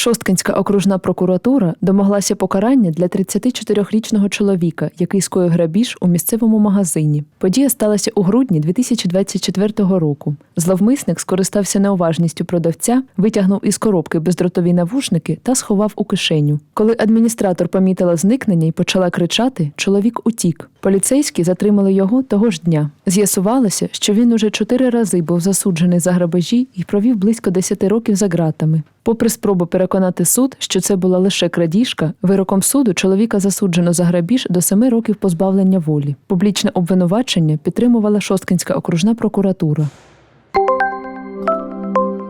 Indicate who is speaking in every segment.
Speaker 1: Шосткинська окружна прокуратура домоглася покарання для 34-річного чоловіка, який скоїв грабіж у місцевому магазині. Подія сталася у грудні 2024 року. Зловмисник скористався неуважністю продавця, витягнув із коробки бездротові навушники та сховав у кишеню. Коли адміністратор помітила зникнення і почала кричати, чоловік утік. Поліцейські затримали його того ж дня. З'ясувалося, що він уже чотири рази був засуджений за грабежі і провів близько 10 років за ґратами. Попри спробу переконати суд, що це була лише крадіжка, вироком суду чоловіка засуджено за грабіж до семи років позбавлення волі. Публічне обвинувачення підтримувала Шосткинська окружна прокуратура.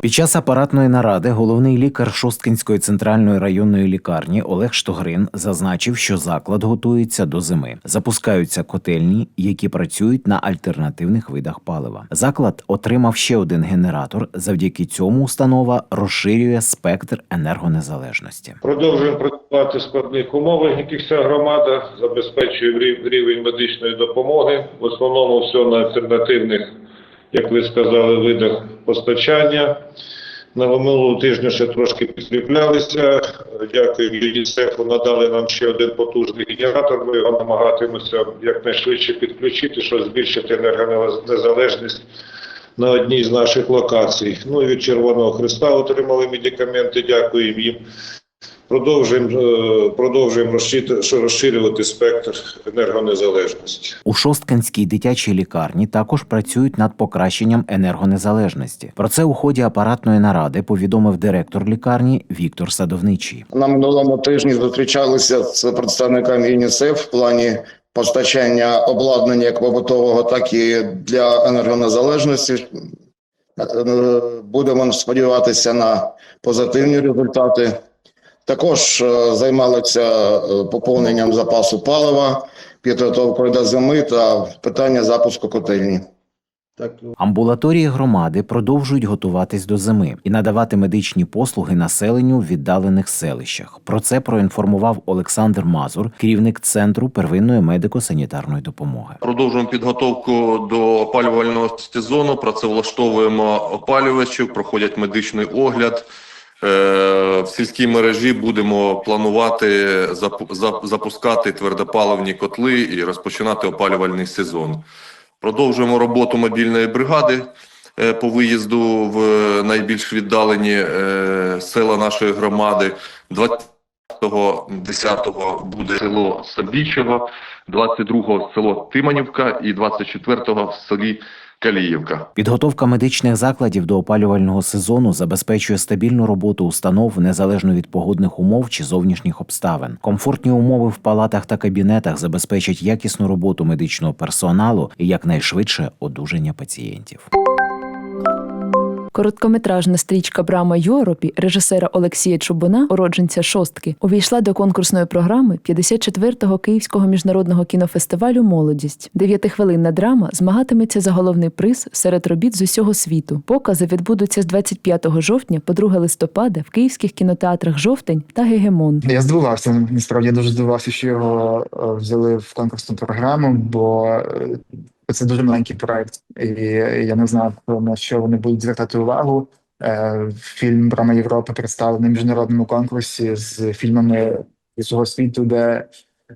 Speaker 2: Під час апаратної наради головний лікар Шосткинської центральної районної лікарні Олег Штогрин зазначив, що заклад готується до зими. Запускаються котельні, які працюють на альтернативних видах палива. Заклад отримав ще один генератор. Завдяки цьому установа розширює спектр енергонезалежності.
Speaker 3: Продовжуємо працювати в складних умовах, яких ця громада забезпечує рів- рівень медичної допомоги. В основному все на альтернативних, як ви сказали, видах постачання. На минулого тижня ще трошки підкріплялися. Дякую ЮНІСЕФу, надали нам ще один потужний генератор. Ми його намагатимемося якнайшвидше підключити, щоб збільшити енергонезалежність на одній з наших локацій. Ну і від Червоного Христа отримали медикаменти. Дякуємо їм. Продовжуємо, е, продовжуємо розширювати спектр енергонезалежності.
Speaker 2: У Шосткинській дитячій лікарні також працюють над покращенням енергонезалежності. Про це у ході апаратної наради повідомив директор лікарні Віктор Садовничий.
Speaker 4: На минулому тижні зустрічалися з представниками ЮНІСЕФ в плані постачання обладнання як побутового, так і для енергонезалежності. Е, Будемо сподіватися на позитивні результати. Також е, займалися е, поповненням запасу палива, підготовкою до зими та питання запуску котельні.
Speaker 2: Амбулаторії громади продовжують готуватись до зими і надавати медичні послуги населенню в віддалених селищах. Про це проінформував Олександр Мазур, керівник центру первинної медико-санітарної допомоги.
Speaker 5: Продовжуємо підготовку до опалювального сезону. Працевлаштовуємо опалювачів, проходять медичний огляд. Е, В сільській мережі будемо планувати запускати твердопаливні котли і розпочинати опалювальний сезон. Продовжуємо роботу мобільної бригади е, по виїзду в найбільш віддалені е, села нашої громади. 20-10 буде село Сабічево, 22-го село Тиманівка і 24-го в селі Каліївка.
Speaker 2: Підготовка медичних закладів до опалювального сезону забезпечує стабільну роботу установ незалежно від погодних умов чи зовнішніх обставин. Комфортні умови в палатах та кабінетах забезпечать якісну роботу медичного персоналу і якнайшвидше одужання пацієнтів.
Speaker 1: Короткометражна стрічка Брама Йоропі режисера Олексія Чубуна, уродженця шостки, увійшла до конкурсної програми 54-го Київського міжнародного кінофестивалю Молодість. Дев'ятихвилинна драма змагатиметься за головний приз серед робіт з усього світу. Покази відбудуться з 25 жовтня по 2 листопада в київських кінотеатрах Жовтень та Гегемон.
Speaker 6: Я здивувався. Насправді дуже здивувався, що його е, взяли в конкурсну програму, бо е, це дуже маленький проект, і я не знав на що вони будуть звертати увагу. Е, Фільм Брама Європи представлений в міжнародному конкурсі з фільмами з усього світу, де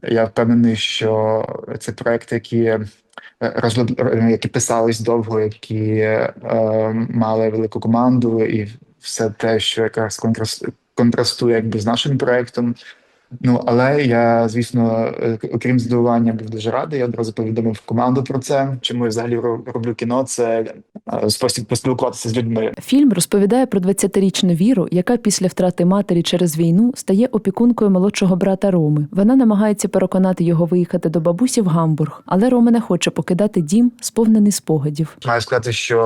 Speaker 6: я впевнений, що це проекти, які е, які писались довго, які е, мали велику команду, і все те, що якраз контрас- контрастує якби з нашим проектом. Ну але я, звісно, е, окрім здивування, був дуже радий. Я одразу повідомив команду про це. Чому я взагалі ро- роблю кіно? Це спосіб поспілкуватися з людьми.
Speaker 1: Фільм розповідає про 20-річну Віру, яка після втрати матері через війну стає опікункою молодшого брата Роми. Вона намагається переконати його виїхати до бабусі в Гамбург, але Рома не хоче покидати дім, сповнений спогадів.
Speaker 6: Маю сказати, що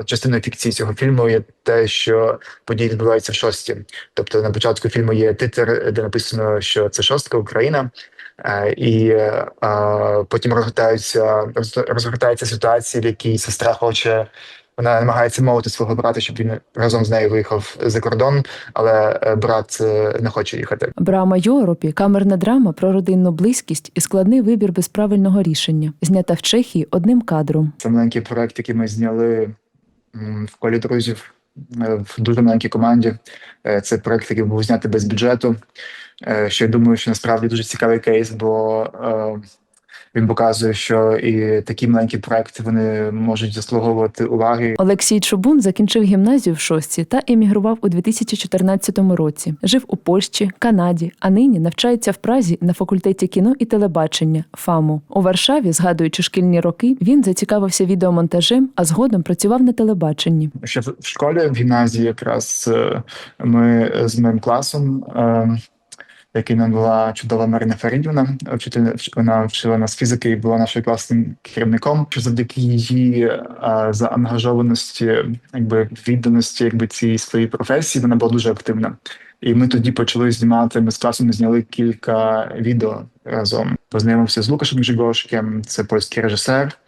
Speaker 6: е, частиною фікції цього фільму є те, що події відбуваються в шості. Тобто на початку фільму є титр, де написано, що це шостка Україна. Е, І е, потім розгортаються розгортається ситуація, в якій сестра хоче. Вона намагається мовити свого брата, щоб він разом з нею виїхав за кордон, але е, брат не хоче їхати.
Speaker 1: Брама Йоропі камерна драма про родинну близькість і складний вибір без правильного рішення, знята в Чехії одним кадром.
Speaker 6: Це маленький проект, який ми зняли в колі друзів в дуже маленькій команді. Це проект, який був знятий без бюджету. Е, Що я думаю, що насправді дуже цікавий кейс, бо е, він показує, що і такі маленькі проекти вони можуть заслуговувати уваги.
Speaker 1: Олексій Чубун закінчив гімназію в шостці та емігрував у 2014 році. Жив у Польщі, Канаді, а нині навчається в Празі на факультеті кіно і телебачення ФАМу. У Варшаві, згадуючи шкільні роки, він зацікавився відеомонтажем, а згодом працював на телебаченні.
Speaker 6: Ще в школі в гімназії якраз е, ми з моїм класом, е, який нам була чудова Марина Фарідівна, вчитель вона вчила нас фізики і була нашою класним керівником. Що завдяки її е, заангажованості, якби відданості, якби цій своїй професії, вона була дуже активна. І ми тоді почали знімати. Ми з класом зняли кілька відео разом. Познайомився з Лукашем Жигошким, це польський режисер.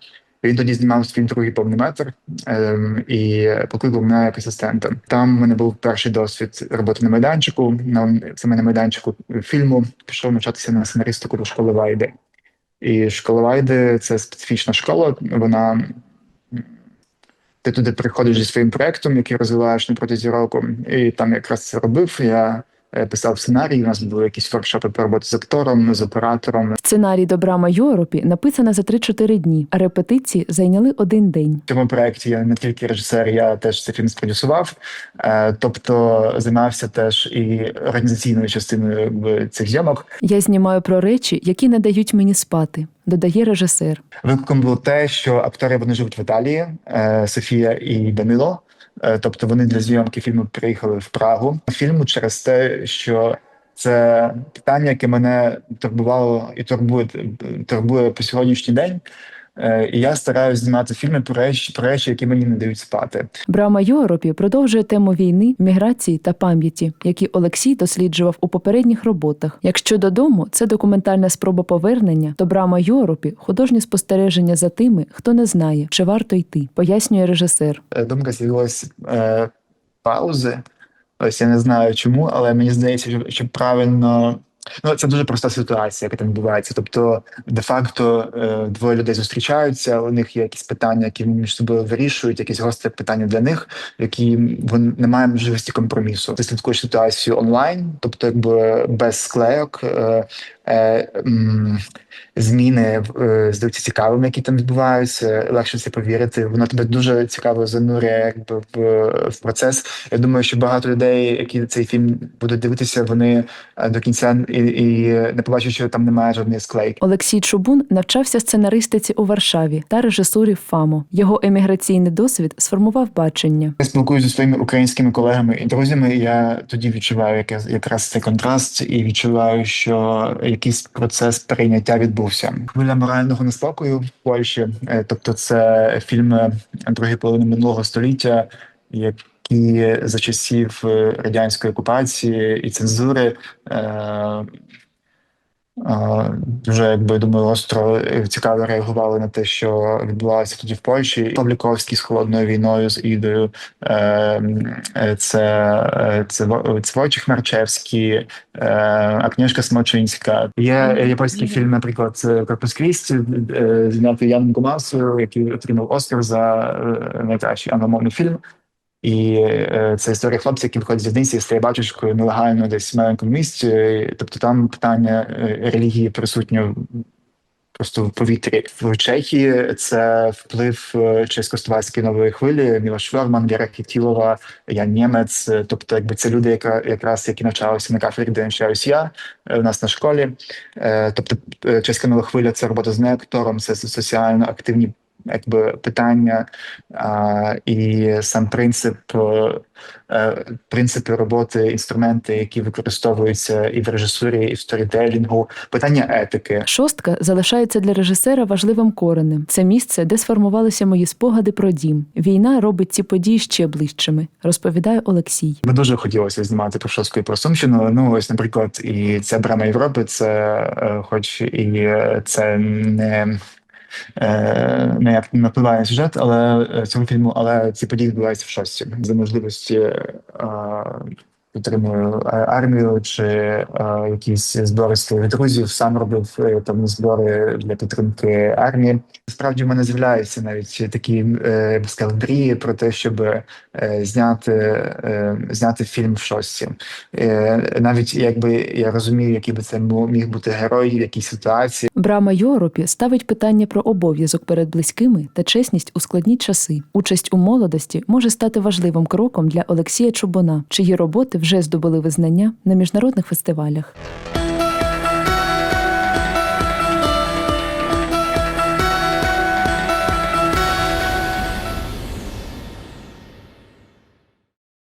Speaker 6: Він тоді знімав свій другий повний метр ем, і покликав мене як асистента. Там в мене був перший досвід роботи на майданчику. На саме на майданчику фільму пішов навчатися на сценаристику до школи Вайди. І школа Вайди це специфічна школа. Вона ти туди приходиш зі своїм проектом, який розвиваєш на протязі року, і там якраз це робив. Я писав сценарій. У нас були якісь воркшопи по роботі з актором, з оператором,
Speaker 1: Сценарій до Брама Йоропі написано за 3-4 дні, а репетиції зайняли один день.
Speaker 6: В цьому проєкті я не тільки режисер, я теж цей фільм спродюсував, е, тобто займався теж і організаційною частиною цих зйомок.
Speaker 1: Я знімаю про речі, які не дають мені спати, додає режисер.
Speaker 6: Викликом було те, що актори вони живуть в Італії, е, Софія і Данило. Е, Тобто вони для зйомки фільму приїхали в Прагу. Фільму через те, що це питання, яке мене турбувало і турбує турбує по сьогоднішній день. Е, І я стараюсь знімати фільми про речі, про речі, які мені не дають спати.
Speaker 1: Брама Йоропі продовжує тему війни, міграції та пам'яті, які Олексій досліджував у попередніх роботах. Якщо додому це документальна спроба повернення, то Брама Йоропі художнє спостереження за тими, хто не знає, чи варто йти, пояснює режисер.
Speaker 6: Е, думка з'явилась е, паузи. Ось я не знаю чому, але мені здається, що, що правильно. Ну, це дуже проста ситуація, яка там відбувається. Тобто, де-факто е, двоє людей зустрічаються, у них є якісь питання, які між собою вирішують, якісь гострі питання для них, які вони немає можливості компромісу. Ти слідкуєш ситуацію онлайн, тобто, якби без склейок. Е, м, зміни е, здаються цікавими, які там відбуваються. Легше це повірити. Воно тебе дуже цікаво занурює якби в, в процес. Я думаю, що багато людей, які цей фільм будуть дивитися, вони е, до кінця і, і не побачать, що там немає жодної склейки.
Speaker 1: Олексій Чубун навчався сценаристиці у Варшаві та режисурі в ФАМу. Його еміграційний досвід сформував бачення.
Speaker 6: Я спілкуюся зі своїми українськими колегами і друзями. і Я тоді відчуваю якраз цей контраст, і відчуваю, що якийсь процес прийняття відбувся. Хвиля морального неспокою в Польщі, е, тобто це фільми другої половини минулого століття, які за часів е, радянської окупації і цензури. Е, Е, Дуже якби думаю, остро цікаво реагували на те, що відбувалося тоді в Польщі. Павліковський з холодною війною з Ідою, е, е, це, е, це Во- це Марчевський, е, Смочинська. Є японський фільм, наприклад, Корпус Крісті, е, знятий Яном Гумасою, який отримав Оскар за е, найкращий англомовний фільм. І е, це історія хлопця, який виходить з в'язниці стає батюшкою нелегально десь в маленькому місці. Тобто там питання е, релігії присутнє просто в повітрі. В Чехії це вплив е, чеськословацької нової хвилі. Міла Шверман, Віра Хітілова, Ян Нємець. Е, Тобто, якби це люди, яка якраз які навчалися на кафедрі, де навчаюсь я е, у нас на школі. Е, Тобто, чеська нова хвиля це робота з неактором, це соціально активні якби питання а, і сам принцип, е, е, принципи роботи, інструменти, які використовуються і в режисурі, і в сторітелінгу, питання етики.
Speaker 1: Шостка залишається для режисера важливим коренем. Це місце, де сформувалися мої спогади про дім. Війна робить ці події ще ближчими, розповідає Олексій.
Speaker 6: Ми дуже хотілося знімати про Шостку і про Сумщину. Ну ось, наприклад, і ця брама Європи, це е, хоч і це не. Е, Не як не впливає на сюжет, але цьому цього фільму, але ці події відбуваються в шості. За можливості е, підтримую е, армію чи е, якісь збори своїх друзів. Сам робив е, там збори для підтримки армії. Справді в мене з'являються навіть такі сказав, мрії про те, щоб зняти, зняти фільм в шості. Навіть якби я розумію, який би це міг бути герой, в якій ситуації.
Speaker 1: Брама Йоропі ставить питання про обов'язок перед близькими та чесність у складні часи. Участь у молодості може стати важливим кроком для Олексія Чубона, чиї роботи вже здобули визнання на міжнародних фестивалях.